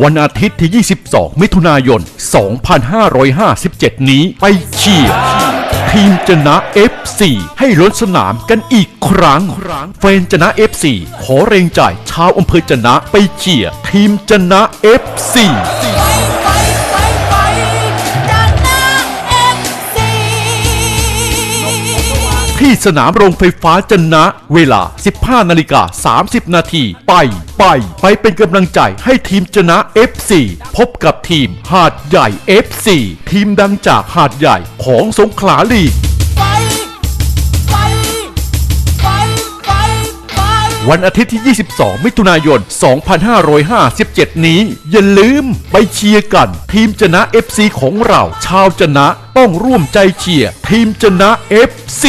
วันอาทิตย์ที่ 22 มิถุนายน 2557 นี้ไปเชียร์ทีมชนะ FC ให้ล้นสนามกันอีกครั้งแฟนชนะ FC ขอแรงใจชาวอำเภอชนะไปเชียร์ทีมชนะ FC ที่สนามโรงไฟฟ้าจนะ เวลา 15 นาฬิกา 30 นาทีไปไป ไปเป็นกำลังใจให้ทีมจนะ FC พบกับทีมหาดใหญ่ FC ทีมดังจากหาดใหญ่ของสงขลาลีก วันอาทิตย์ที่ 22 มิถุนายน 2557 นี้ อย่าลืมไปเชียร์กัน ทีมจนะ FC ของเรา ชาวจนะต้องร่วมใจเชียร์ทีมจนะ FC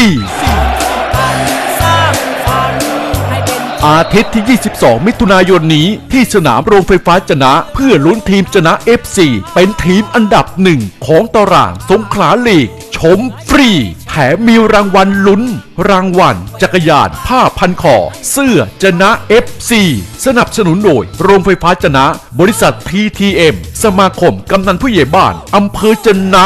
อาทิตย์ที่ 22 มิถุนายนนี้ ที่สนามโรงไฟฟ้าจนะ เพื่อลุ้นทีมจนะ FC เป็นทีมอันดับหนึ่งของตารางสงขลาลีก ชมฟรี แถมมีรางวัลลุ้น รางวัล จักรยาน ผ้าพันคอ เสื้อจนะ FC สนับสนุนโดย โรงไฟฟ้าจนะ บริษัท PTM สมาคมกำนันผู้ใหญ่บ้านอำเภอจนะ